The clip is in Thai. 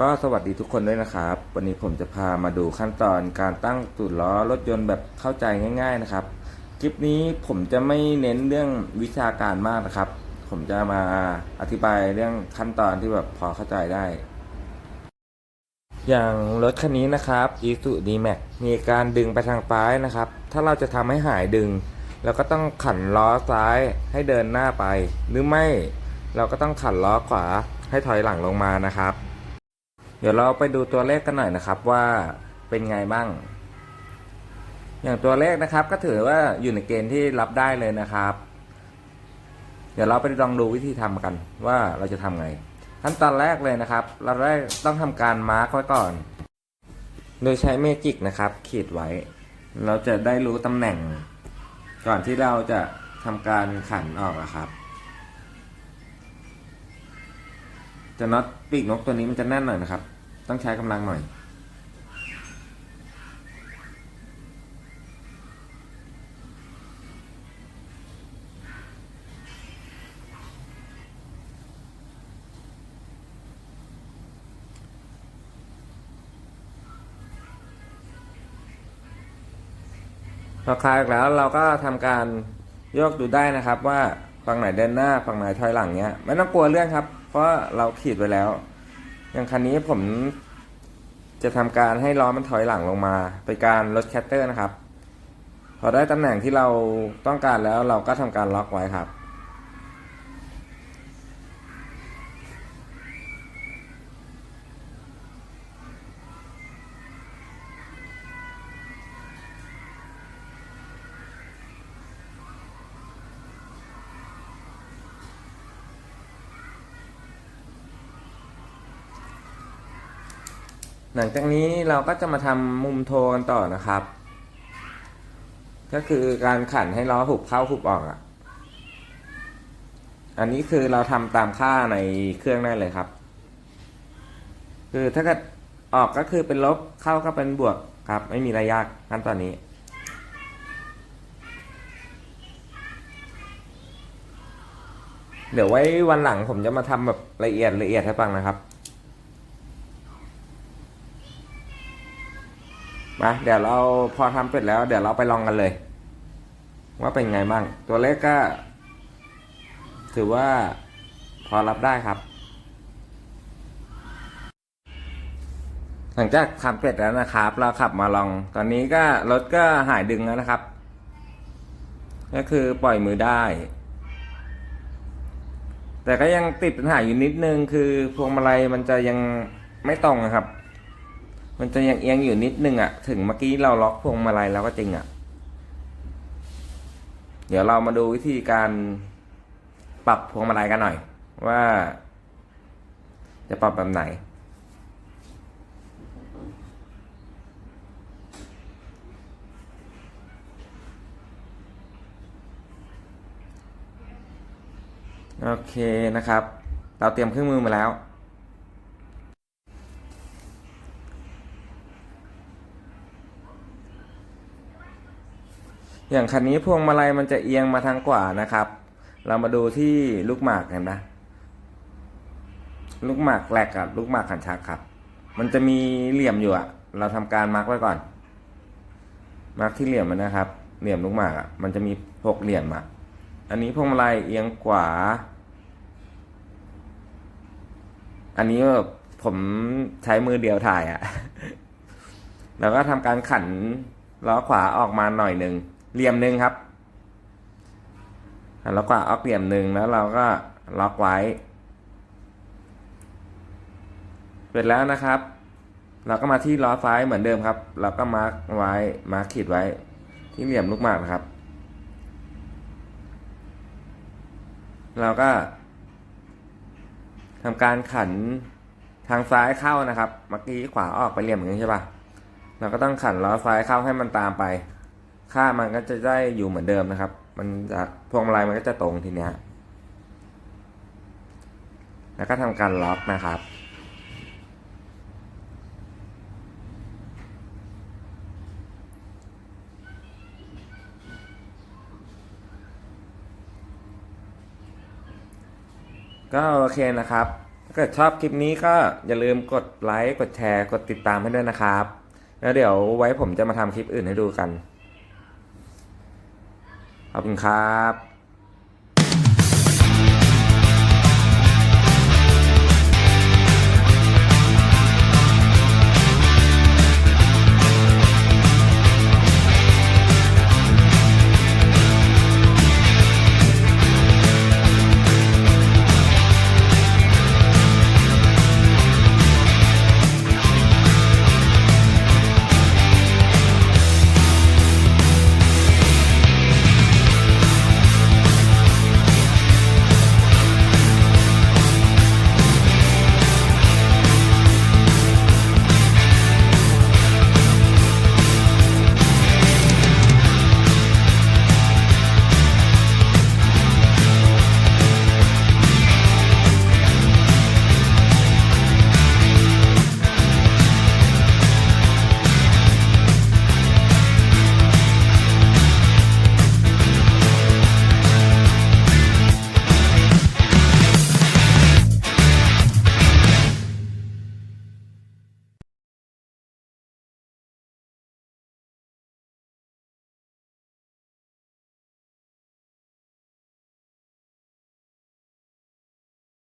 ก็สวัสดีทุกคนด้วยนะครับ วันนี้ผมจะพามาดูขั้นตอนการตั้งตูดล้อรถยนต์แบบเข้าใจง่าย ๆนะครับ คลิปนี้ผมจะไม่เน้นเรื่องวิชาการมากนะครับ ผมจะมาอธิบายเรื่องขั้นตอนที่แบบพอเข้าใจได้ อย่างรถคันนี้นะครับ i s u d m a x มีการดึงไปทางซ้ายนะครับ ถ้าเราจะทำให้หายดึงเราก็ต้องขันล้อซ้ายให้เดินหน้าไป หรือไม่เราก็ต้องขันล้อขวาให้ถอยหลังลงมานะครับ ดี๋ยวเราไปดูตัวเลขกันหน่อยนะครับว่าเป็นไงบ้าง อย่างตัวเลขนะครับก็ถือว่าอยู่ในเกณฑ์ที่รับได้เลยนะครับ เดี๋ยวเราไปลองดูวิธีทำกันว่าเราจะทำไง ขั้นตอนแรกเลยนะครับ เราได้ต้องทำการมาร์กไว้ก่อน โดยใช้เมจิกนะครับ ขีดไว้ เราจะได้รู้ตำแหน่ง ก่อนที่เราจะทำการขันออกนะครับจะน็อตปีกนกตัวนี้มันจะแน่นหน่อยนะครับ ต้องใช้กำลังหน่อย พอคลายออกแล้วเราก็ทำการโยกดูได้นะครับว่าฝั่งไหนเดินหน้าฝั่งไหนถอยหลังเนี้ย ไม่ต้องกลัวเรื่องครับ เพราะเราขีดไว้แล้ว อย่างคันนี้ผมจะทำการให้ล้อมันถอยหลังลงมาเป็นการลดแคตเตอร์นะครับ พอได้ตำแหน่งที่เราต้องการแล้วเราก็ทำการล็อกไว้ครับ หลังจากนี้เราก็จะมาทำมุมโทกันต่อนะครับ ก็คือการขันให้ล้อหุบเข้าหุบออกอะ อันนี้คือเราทำตามค่าในเครื่องได้เลยครับ คือถ้าเกิดออกก็คือเป็นลบเข้าก็เป็นบวกครับ ไม่มีอะไรยากขั้นตอนนี้เดี๋ยวไว้วันหลังผมจะมาทำแบบละเอียดละเอียดให้ฟังนะครับ มาเดี๋ยวเราพอทำเสร็จแล้ว เดี๋ยวเราไปลองกันเลย ว่าเป็นไงบ้าง ตัวเลขก็ ถือว่าพอรับได้ครับ หลังจากทำเสร็จแล้วนะครับ เราขับมาลอง ตอนนี้ก็รถก็หายดึงแล้วนะครับ ก็คือปล่อยมือได้ แต่ก็ยังติดปัญหาอยู่นิดนึงคือพวงมาลัยมันจะยังไม่ตรงนะครับ มันจะยังเอียงอยู่นิดนึงอะ่ะ ถึงเมื่อกี้เราล็อกพวงมาลัยแล้วก็จริงอะ่ะ เดี๋ยวเรามาดูวิธีการปรับพวงมาลัยกันหน่อย ว่า จะปรับแบบไหน โอเคนะครับ เราเตรียมเครื่องมือมาแล้ว อย่างคันนี้พวงมาลัยมันจะเอียงมาทางขวานะครับ เรามาดูที่ลูกหมากเห็นไหมลูกหมากแหลกกับลูกหมากขันชักครับ มันจะมีเหลี่ยมอยู่อะเราทำการมาร์กไว้ก่อน มาร์กที่เหลี่ยมมันนะครับ เหลี่ยมลูกหมากอะมันจะมีหกเหลี่ยมอะอันนี้พวงมาลัยเอียงขวา อันนี้แบบผมใช้มือเดียวถ่ายอะแล้วก็ทำการขันล้อขวาออกมาหน่อยหนึ่ง เหลี่ยมหนึ่งครับหันล้อขวาออกเหลี่ยมหนึ่งแล้วเราก็ล็อกไว้เสร็จแล้วนะครับ เราก็มาที่ล้อซ้ายเหมือนเดิมครับ เราก็มาร์กไว้มาร์กขีดไว้ ที่เหลี่ยมลูกหมากนะครับ เราก็ทำการขันทางซ้ายเข้านะครับ เมื่อกี้ขวาออกไปเหลี่ยมอย่างนี้ใช่ปะเราก็ต้องขันล้อซ้ายเข้าให้มันตามไป ค่ามันก็จะได้อยู่เหมือนเดิมนะครับ มันจะพวงมาลัยมันก็จะตรงทีเนี้ยแล้วก็ทำการล็อกนะครับ ก็โอเคนะครับถ้าเกิดชอบคลิปนี้ก็อย่าลืมกดไลค์ กดแชร์ กดติดตามให้ด้วยนะครับ แล้วเดี๋ยวไว้ผมจะมาทำคลิปอื่นให้ดูกัน ขอบคุณครับ